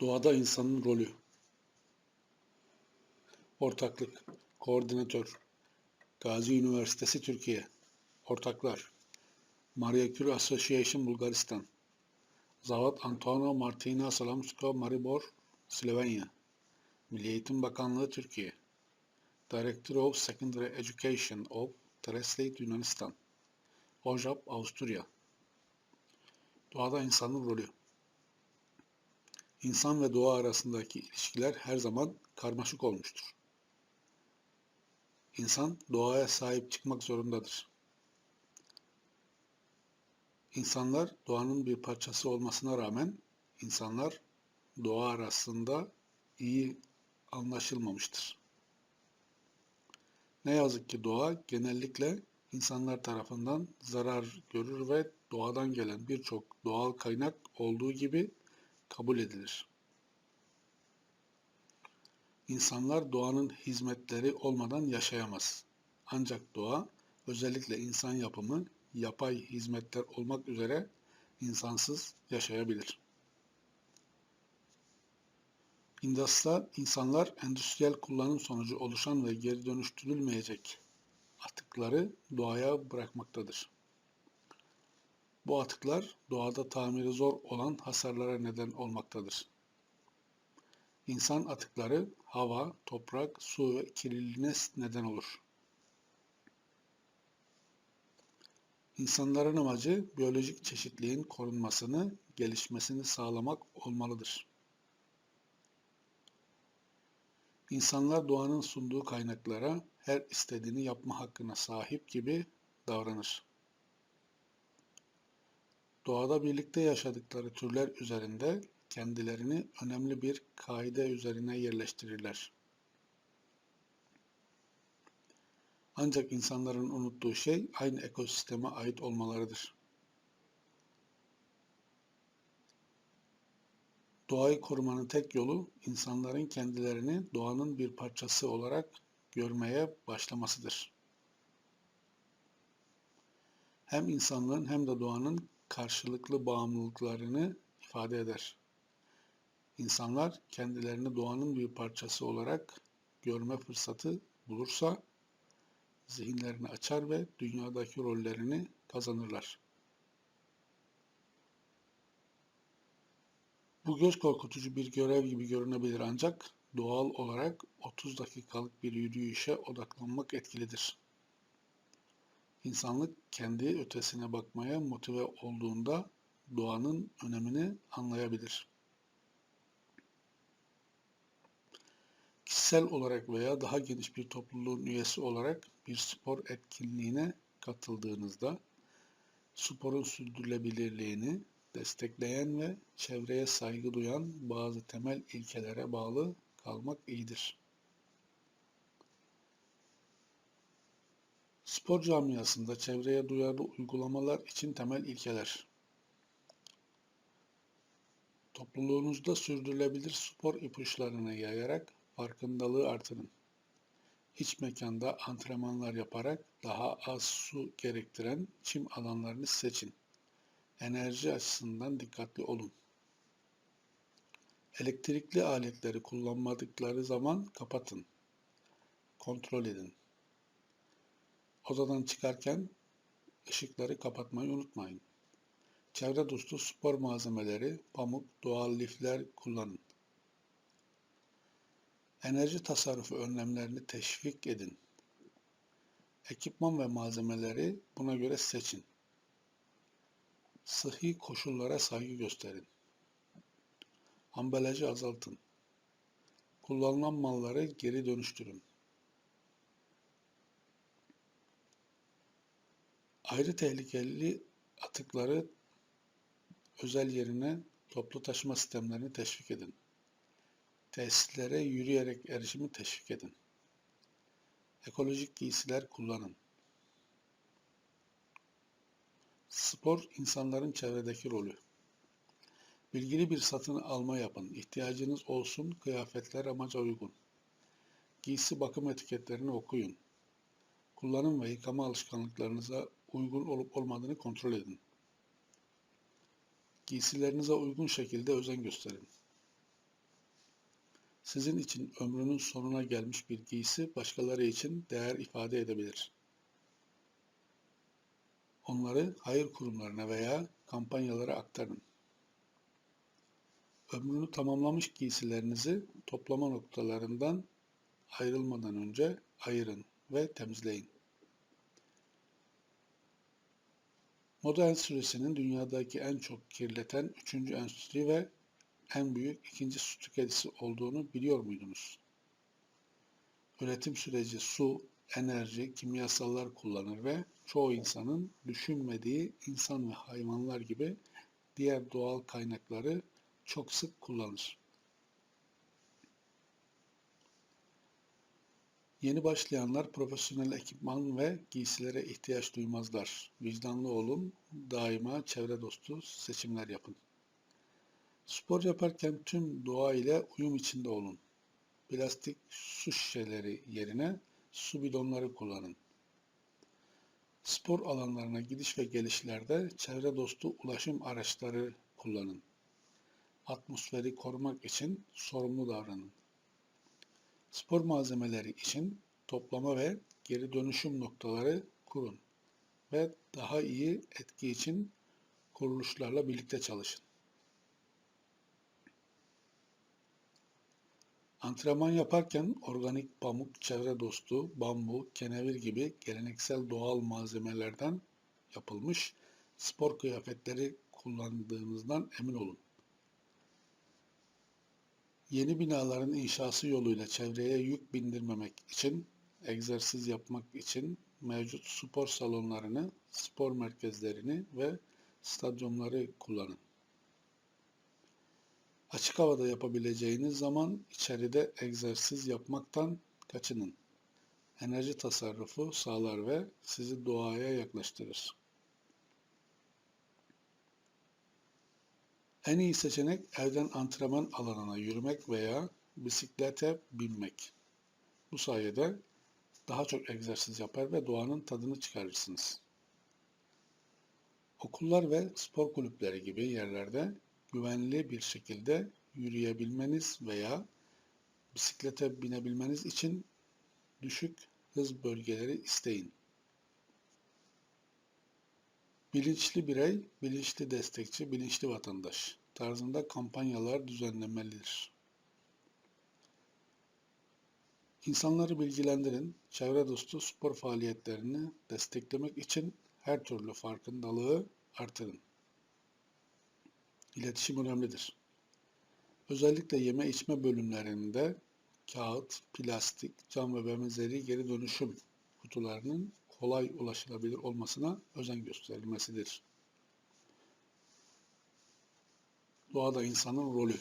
Doğada insanın rolü. Ortaklık. Koordinatör. Gazi Üniversitesi Türkiye. Ortaklar. Maria Curie Association Bulgaristan. Zavat Antonio Martina Salamsko Maribor Slovenya. Milli Eğitim Bakanlığı Türkiye. Director of Secondary Education of Translate Yunanistan. OJAP Avusturya. Doğada insanın rolü. İnsan ve doğa arasındaki ilişkiler her zaman karmaşık olmuştur. İnsan doğaya sahip çıkmak zorundadır. İnsanlar doğanın bir parçası olmasına rağmen insanlar doğa arasında iyi anlaşılmamıştır. Ne yazık ki doğa genellikle insanlar tarafından zarar görür ve doğadan gelen birçok doğal kaynak olduğu gibi kabul edilir. İnsanlar doğanın hizmetleri olmadan yaşayamaz. Ancak doğa özellikle insan yapımı yapay hizmetler olmak üzere insansız yaşayabilir. İndaslar, insanlar endüstriyel kullanım sonucu oluşan ve geri dönüştürülmeyecek atıkları doğaya bırakmaktadır. Bu atıklar doğada tamiri zor olan hasarlara neden olmaktadır. İnsan atıkları hava, toprak, su ve kirliliğine neden olur. İnsanların amacı biyolojik çeşitliliğin korunmasını, gelişmesini sağlamak olmalıdır. İnsanlar doğanın sunduğu kaynaklara her istediğini yapma hakkına sahip gibi davranır. Doğada birlikte yaşadıkları türler üzerinde kendilerini önemli bir kaide üzerine yerleştirirler. Ancak insanların unuttuğu şey aynı ekosisteme ait olmalarıdır. Doğayı korumanın tek yolu insanların kendilerini doğanın bir parçası olarak görmeye başlamasıdır. Hem insanlığın hem de doğanın karşılıklı bağımlılıklarını ifade eder. İnsanlar kendilerini doğanın bir parçası olarak görme fırsatı bulursa zihinlerini açar ve dünyadaki rollerini kazanırlar. Bu göz korkutucu bir görev gibi görünebilir ancak doğal olarak 30 dakikalık bir yürüyüşe odaklanmak etkilidir. İnsanlık kendi ötesine bakmaya motive olduğunda doğanın önemini anlayabilir. Kişisel olarak veya daha geniş bir topluluğun üyesi olarak bir spor etkinliğine katıldığınızda sporun sürdürülebilirliğini destekleyen ve çevreye saygı duyan bazı temel ilkelere bağlı kalmak iyidir. Spor camiasında çevreye duyarlı uygulamalar için temel ilkeler. Topluluğunuzda sürdürülebilir spor ipuçlarını yayarak farkındalığı artırın. İç mekanda antrenmanlar yaparak daha az su gerektiren çim alanlarını seçin. Enerji açısından dikkatli olun. Elektrikli aletleri kullanmadıkları zaman kapatın. Kontrol edin. Odadan çıkarken ışıkları kapatmayı unutmayın. Çevre dostu spor malzemeleri, pamuk, doğal lifler kullanın. Enerji tasarrufu önlemlerini teşvik edin. Ekipman ve malzemeleri buna göre seçin. Sıhhi koşullara saygı gösterin. Ambalajı azaltın. Kullanılan malları geri dönüştürün. Ayrı tehlikeli atıkları özel yerine toplu taşıma sistemlerini teşvik edin. Tesislere yürüyerek erişimi teşvik edin. Ekolojik giysiler kullanın. Spor insanların çevredeki rolü. Bilgili bir satın alma yapın. İhtiyacınız olsun, kıyafetler amaca uygun. Giysi bakım etiketlerini okuyun. Kullanım ve yıkama alışkanlıklarınıza uygun olup olmadığını kontrol edin. Giysilerinize uygun şekilde özen gösterin. Sizin için ömrünün sonuna gelmiş bir giysi başkaları için değer ifade edebilir. Onları hayır kurumlarına veya kampanyalara aktarın. Ömrünü tamamlamış giysilerinizi toplama noktalarından ayrılmadan önce ayırın ve temizleyin. Moda endüstrisinin dünyadaki en çok kirleten üçüncü endüstri ve en büyük ikinci su tüketicisi olduğunu biliyor muydunuz? Üretim süreci su, enerji, kimyasallar kullanır ve çoğu insanın düşünmediği insan ve hayvanlar gibi diğer doğal kaynakları çok sık kullanır. Yeni başlayanlar profesyonel ekipman ve giysilere ihtiyaç duymazlar. Vicdanlı olun, daima çevre dostu seçimler yapın. Spor yaparken tüm doğa ile uyum içinde olun. Plastik su şişeleri yerine su bidonları kullanın. Spor alanlarına gidiş ve gelişlerde çevre dostu ulaşım araçları kullanın. Atmosferi korumak için sorumlu davranın. Spor malzemeleri için toplama ve geri dönüşüm noktaları kurun ve daha iyi etki için kuruluşlarla birlikte çalışın. Antrenman yaparken organik pamuk, çevre dostu, bambu, kenevir gibi geleneksel doğal malzemelerden yapılmış spor kıyafetleri kullandığınızdan emin olun. Yeni binaların inşası yoluyla çevreye yük bindirmemek için, egzersiz yapmak için mevcut spor salonlarını, spor merkezlerini ve stadyumları kullanın. Açık havada yapabileceğiniz zaman içeride egzersiz yapmaktan kaçının. Enerji tasarrufu sağlar ve sizi doğaya yaklaştırır. En iyi seçenek evden antrenman alanına yürümek veya bisiklete binmek. Bu sayede daha çok egzersiz yapar ve doğanın tadını çıkarırsınız. Okullar ve spor kulüpleri gibi yerlerde güvenli bir şekilde yürüyebilmeniz veya bisiklete binebilmeniz için düşük hız bölgeleri isteyin. Bilinçli birey, bilinçli destekçi, bilinçli vatandaş tarzında kampanyalar düzenlemelidir. İnsanları bilgilendirin, çevre dostu spor faaliyetlerini desteklemek için her türlü farkındalığı artırın. İletişim önemlidir. Özellikle yeme içme bölümlerinde kağıt, plastik, cam ve benzeri geri dönüşüm kutularının kolay ulaşılabilir olmasına özen gösterilmesidir. Doğada insanın rolü